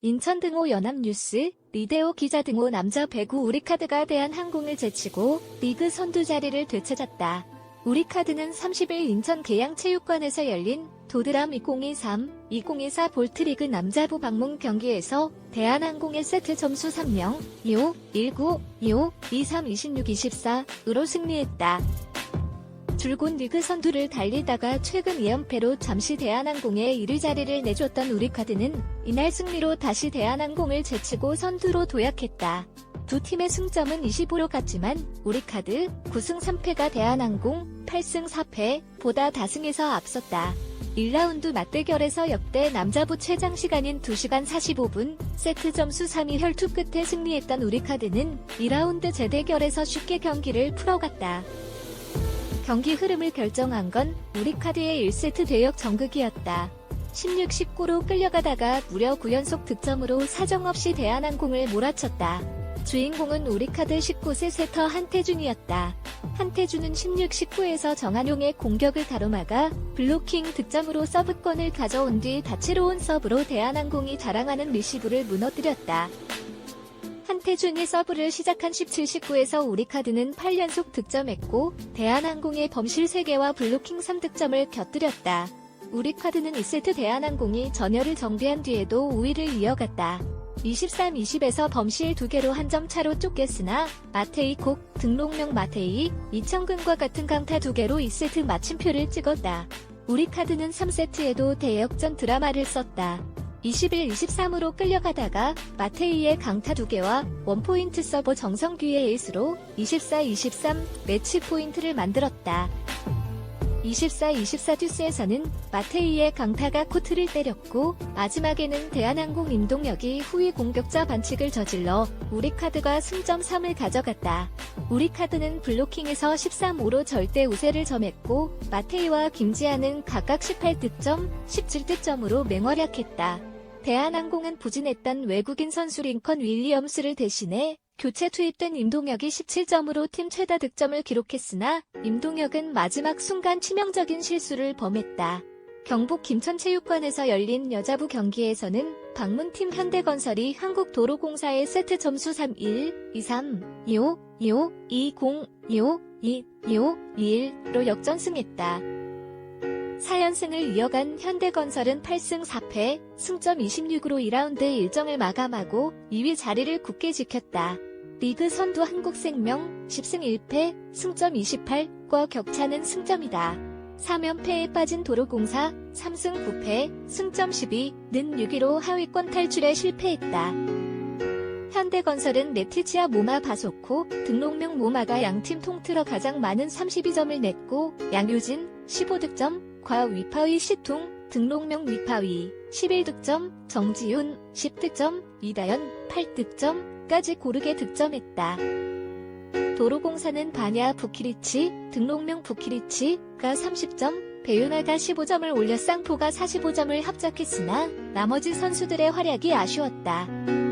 인천 등호 연합뉴스, 리데오 기자 등호 남자 배구 우리카드가 대한항공을 제치고 리그 선두 자리를 되찾았다. 우리카드는 30일 인천 계양체육관에서 열린 도드람 2023-2024 볼트리그 남자부 방문 경기에서 대한항공의 세트 점수 3명, 25, 19, 25, 23, 26, 24으로 승리했다. 줄곧 리그 선두를 달리다가 최근 2연패로 잠시 대한항공에 1위 자리를 내줬던 우리카드는 이날 승리로 다시 대한항공을 제치고 선두로 도약했다. 두 팀의 승점은 25로 같지만 우리카드 9승 3패가 대한항공 8승 4패 보다 다승에서 앞섰다. 1라운드 맞대결에서 역대 남자부 최장 시간인 2시간 45분 세트 점수 3위 혈투 끝에 승리했던 우리카드는 2라운드 재대결에서 쉽게 경기를 풀어갔다. 경기 흐름을 결정한 건 우리 카드의 1세트 대역 정극이었다. 16-19로 끌려가다가 무려 9연속 득점으로 사정없이 대한항공을 몰아쳤다. 주인공은 우리 카드 19세 세터 한태준이었다. 한태준은 16-19에서 정한용의 공격을 가로막아 블로킹 득점으로 서브권을 가져온 뒤 다채로운 서브로 대한항공이 자랑하는 리시브를 무너뜨렸다. 한태준이 서브를 시작한 17-19에서 우리카드는 8연속 득점했고 대한항공의 범실 3개와 블로킹 3득점을 곁들였다. 우리카드는 2세트 대한항공이 전열을 정비한 뒤에도 우위를 이어갔다. 23-20에서 범실 2개로 한 점 차로 쫓겼으나 마테이 콕, 등록명 마테이, 이청근과 같은 강타 2개로 2세트 마침표를 찍었다. 우리카드는 3세트에도 대역전 드라마를 썼다. 21-23으로 끌려가다가 마테이의 강타 2개와 원포인트 서버 정성규의 에이스로 24-23 매치 포인트를 만들었다. 24-24 듀스에서는 마테이의 강타가 코트를 때렸고 마지막에는 대한항공 임동혁이 후위 공격자 반칙을 저질러 우리 카드가 승점 3을 가져갔다. 우리 카드는 블로킹에서 13-5로 절대 우세를 점했고 마테이와 김지아는 각각 18득점, 17득점으로 맹활약했다. 대한항공은 부진했던 외국인 선수 링컨 윌리엄스를 대신해 교체 투입된 임동혁이 17점으로 팀 최다 득점을 기록했으나 임동혁은 마지막 순간 치명적인 실수를 범했다. 경북 김천체육관에서 열린 여자부 경기에서는 방문팀 현대건설이 한국도로공사의 세트 점수 3-1, 2-3, 2-5, 2-5, 2-0, 2-5, 2, 2-5, 2-1로 역전승했다. 4연승을 이어간 현대건설은 8승 4패, 승점 26으로 2라운드 일정을 마감하고 2위 자리를 굳게 지켰다. 리그 선두 한국생명 10승 1패, 승점 28과 격차는 승점이다. 3연패에 빠진 도로공사 3승 9패, 승점 12는 6위로 하위권 탈출에 실패했다. 현대건설은 레티치아 모마 바소코, 등록명 모마가 양팀 통틀어 가장 많은 32점을 냈고 양효진 15득점, 과 위파위 시통, 등록명 위파위 11득점, 정지윤 10득점, 이다연 8득점 까지 고르게 득점했다. 도로공사는 바냐 부키리치, 등록명 부키리치가 30점, 배윤아가 15점을 올려 쌍포가 45점을 합작했으나 나머지 선수들의 활약이 아쉬웠다.